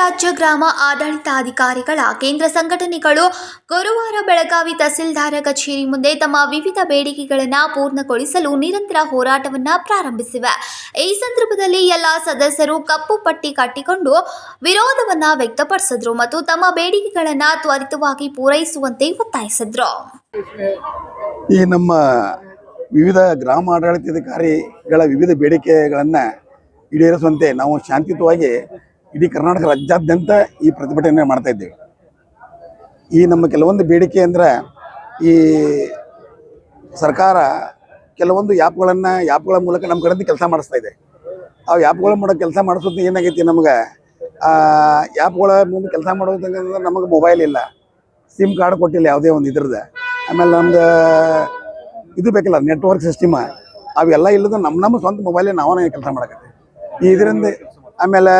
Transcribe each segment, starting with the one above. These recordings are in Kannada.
ರಾಜ್ಯ ಗ್ರಾಮ ಆಡಳಿತಾಧಿಕಾರಿಗಳ ಕೇಂದ್ರ ಸಂಘಟನೆಗಳು ಗುರುವಾರ ಬೆಳಗಾವಿ ತಹಸೀಲ್ದಾರ ಕಚೇರಿ ಮುಂದೆ ತಮ್ಮ ವಿವಿಧ ಬೇಡಿಕೆಗಳನ್ನು ಪೂರ್ಣಗೊಳಿಸಲು ನಿರಂತರ ಹೋರಾಟವನ್ನು ಪ್ರಾರಂಭಿಸಿವೆ. ಈ ಸಂದರ್ಭದಲ್ಲಿ ಎಲ್ಲ ಸದಸ್ಯರು ಕಪ್ಪು ಪಟ್ಟಿ ಕಟ್ಟಿಕೊಂಡು ವಿರೋಧವನ್ನ ವ್ಯಕ್ತಪಡಿಸಿದ್ರು ಮತ್ತು ತಮ್ಮ ಬೇಡಿಕೆಗಳನ್ನು ತ್ವರಿತವಾಗಿ ಪೂರೈಸುವಂತೆ ಒತ್ತಾಯಿಸಿದ್ರು. ಈ ನಮ್ಮ ವಿವಿಧ ಗ್ರಾಮ ಆಡಳಿತಾಧಿಕಾರಿಗಳ ವಿವಿಧ ಬೇಡಿಕೆಗಳನ್ನು ಈಡೇರಿಸುವಂತೆ ನಾವು ಶಾಂತಿಯುತವಾಗಿ ಇಡೀ ಕರ್ನಾಟಕ ರಾಜ್ಯಾದ್ಯಂತ ಈ ಪ್ರತಿಭಟನೆ ಮಾಡ್ತಾ ಇದ್ದೇವೆ. ಈ ನಮ್ಮ ಕೆಲವೊಂದು ಬೇಡಿಕೆ ಅಂದ್ರೆ ಈ ಸರ್ಕಾರ ಕೆಲವೊಂದು ಆ್ಯಪ್ಗಳನ್ನು, ಆ್ಯಪ್ಗಳ ಮೂಲಕ ನಮ್ಮ ಕಡೆಯಿಂದ ಕೆಲಸ ಮಾಡಿಸ್ತಾ ಇದೆ. ಆ ಆ್ಯಪ್ಗಳ ಮೂಲಕ ಕೆಲಸ ಮಾಡಿಸೋದು ಏನಾಗೈತಿ ನಮ್ಗೆ? ಆ್ಯಪ್ಗಳ ಮುಂದೆ ಕೆಲಸ ಮಾಡೋದಂದ್ರೆ ನಮಗೆ ಮೊಬೈಲ್ ಇಲ್ಲ. ಸಿಮ್ ಕಾರ್ಡ್ ಕೊಟ್ಟಿಲ್ಲ ಯಾವುದೇ ಒಂದು ಇದ್ರದ್ದು. ಆಮೇಲೆ ನಮ್ದು ಇದು ಬೇಕಿಲ್ಲ ನೆಟ್ವರ್ಕ್ ಸಿಸ್ಟಮ್ ಅವೆಲ್ಲ ಇಲ್ಲದ ನಮ್ಮ ನಮ್ಮ ಸ್ವಂತ ಮೊಬೈಲೇ ನಾವೇ ಕೆಲಸ ಮಾಡಕತ್ತೆ ಇದರಿಂದ ಆಮೇಲೆ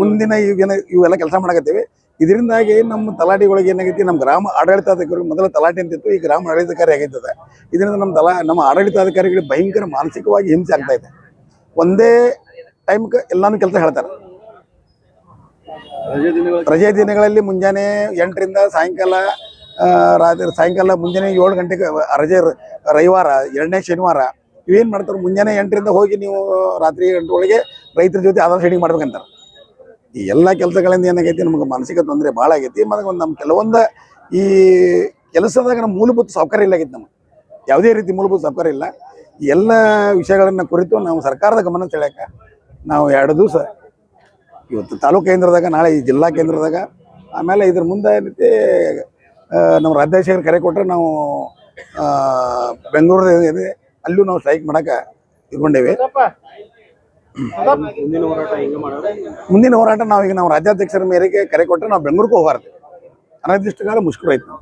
ಮುಂದಿನ ಈಗಿನ ಇವೆಲ್ಲ ಕೆಲಸ ಮಾಡಕತ್ತೀವಿ. ಇದರಿಂದಾಗಿ ನಮ್ಮ ತಲಾಟಿಗಳಿಗೆ ಏನಾಗೈತಿ, ನಮ್ಮ ಗ್ರಾಮ ಆಡಳಿತಾಧಿಕಾರಿ ಮೊದಲ ತಲಾಟಿ ಅಂತಿತ್ತು ಈ ಗ್ರಾಮ ಆಡಳಿತಾಧಿಕಾರಿ ಆಗೈತದ. ಇದರಿಂದ ನಮ್ಮ ತಲಾ ನಮ್ಮ ಆಡಳಿತಾಧಿಕಾರಿಗಳಿಗೆ ಭಯಂಕರ ಮಾನಸಿಕವಾಗಿ ಹಿಂಸೆ ಆಗ್ತಾ ಇದೆ. ಒಂದೇ ಟೈಮ್ಗೆ ಎಲ್ಲಾನು ಕೆಲಸ ಹೇಳ್ತಾರೆ. ರಜೆ ದಿನಗಳಲ್ಲಿ ಮುಂಜಾನೆ ಎಂಟರಿಂದ ಸಾಯಂಕಾಲ ರಾತ್ರಿ, ಸಾಯಂಕಾಲ ಮುಂಜಾನೆ ಏಳು ಗಂಟೆಗೆ ರಜೆ, ರವಿವಾರ, ಎರಡನೇ ಶನಿವಾರ, ಇವೇನು ಮಾಡ್ತಾರೆ? ಮುಂಜಾನೆ ಎಂಟರಿಂದ ಹೋಗಿ ನೀವು ರಾತ್ರಿ ಗಂಟೆ ಒಳಗೆ ರೈತರ ಜೊತೆ ಆಧಾರ್ ಶೇಡಿಂಗ್ ಮಾಡ್ಬೇಕಂತಾರೆ. ಈ ಎಲ್ಲ ಕೆಲಸಗಳಿಂದ ಏನಾಗೈತಿ ನಮಗೆ ಮಾನಸಿಕ ತೊಂದರೆ ಭಾಳ ಆಗೈತಿ, ಮತ್ತು ಒಂದು ನಮ್ಮ ಕೆಲವೊಂದು ಈ ಕೆಲಸದಾಗ ನಮ್ಮ ಮೂಲಭೂತ ಸೌಕರ್ಯ ಇಲ್ಲ ಆಗೈತಿ ನಮಗೆ. ಯಾವುದೇ ರೀತಿ ಮೂಲಭೂತ ಸೌಕರ್ಯ ಇಲ್ಲ. ಎಲ್ಲ ವಿಷಯಗಳನ್ನು ಕುರಿತು ನಾವು ಸರ್ಕಾರದ ಗಮನ ಸೆಳೆಯಕ್ಕೆ ನಾವು ಎರಡು ದಿವಸ ಇವತ್ತು ತಾಲೂಕು ಕೇಂದ್ರದಾಗ, ನಾಳೆ ಈ ಜಿಲ್ಲಾ ಕೇಂದ್ರದಾಗ, ಆಮೇಲೆ ಇದ್ರ ಮುಂದೆ ಏನೈತಿ ನಮ್ಮ ರಾಜ್ಯಾಧ್ಯಕ್ಷರು ಕರೆ ಕೊಟ್ಟರೆ ನಾವು ಬೆಂಗಳೂರದ ಅಲ್ಲೂ ನಾವು ಸ್ಟ್ರೈಕ್ ಮಾಡಕ್ಕೆ ಇಟ್ಕೊಂಡೇವೆ ಮುಂದಿನ ಹೋರಾಟ ನಾವು ಈಗ ನಾವು ರಾಜ್ಯಾಧ್ಯಕ್ಷರ ಮೇರೆಗೆ ಕರೆ ಕೊಟ್ಟರೆ ನಾವು ಬೆಂಗಳೂರಿಗೆ ಹೋಗಬಾರ್ದು. ಅನಿರ್ದಿಷ್ಟ ಕಾಲ ಮುಷ್ಕರ ಐತಿ ನಾವು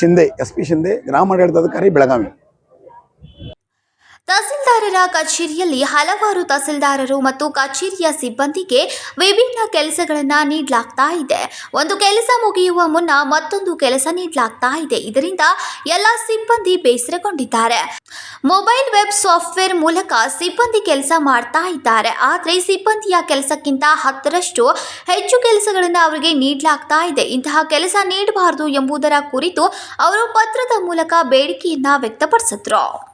ಶಿಂದೆ ಎಸ್ ಪಿ ಶಿಂದೆ ಗ್ರಾಮ ಆಡಳಿತಾಧಿಕಾರಿ ಬೆಳಗಾವಿ. ತಹಸೀಲ್ದಾರರ ಕಚೇರಿಯಲ್ಲಿ ಹಲವಾರು ತಹಸೀಲ್ದಾರರು ಮತ್ತು ಕಚೇರಿಯ ಸಿಬ್ಬಂದಿಗೆ ವಿಭಿನ್ನ ಕೆಲಸಗಳನ್ನು ನೀಡಲಾಗ್ತಾ ಇದೆ. ಒಂದು ಕೆಲಸ ಮುಗಿಯುವ ಮುನ್ನ ಮತ್ತೊಂದು ಕೆಲಸ ನೀಡಲಾಗ್ತಾ ಇದೆ. ಇದರಿಂದ ಎಲ್ಲ ಸಿಬ್ಬಂದಿ ಬೇಸರಗೊಂಡಿದ್ದಾರೆ. ಮೊಬೈಲ್ ವೆಬ್ ಸಾಫ್ಟ್ವೇರ್ ಮೂಲಕ ಸಿಬ್ಬಂದಿ ಕೆಲಸ ಮಾಡ್ತಾ ಇದ್ದಾರೆ. ಆದರೆ ಸಿಬ್ಬಂದಿಯ ಕೆಲಸಕ್ಕಿಂತ ಹತ್ತರಷ್ಟು ಹೆಚ್ಚು ಕೆಲಸಗಳನ್ನು ಅವರಿಗೆ ನೀಡಲಾಗ್ತಾ ಇದೆ. ಇಂತಹ ಕೆಲಸ ನೀಡಬಾರದು ಎಂಬುದರ ಕುರಿತು ಅವರು ಪತ್ರದ ಮೂಲಕ ಬೇಡಿಕೆಯನ್ನ ವ್ಯಕ್ತಪಡಿಸಿದ್ರು.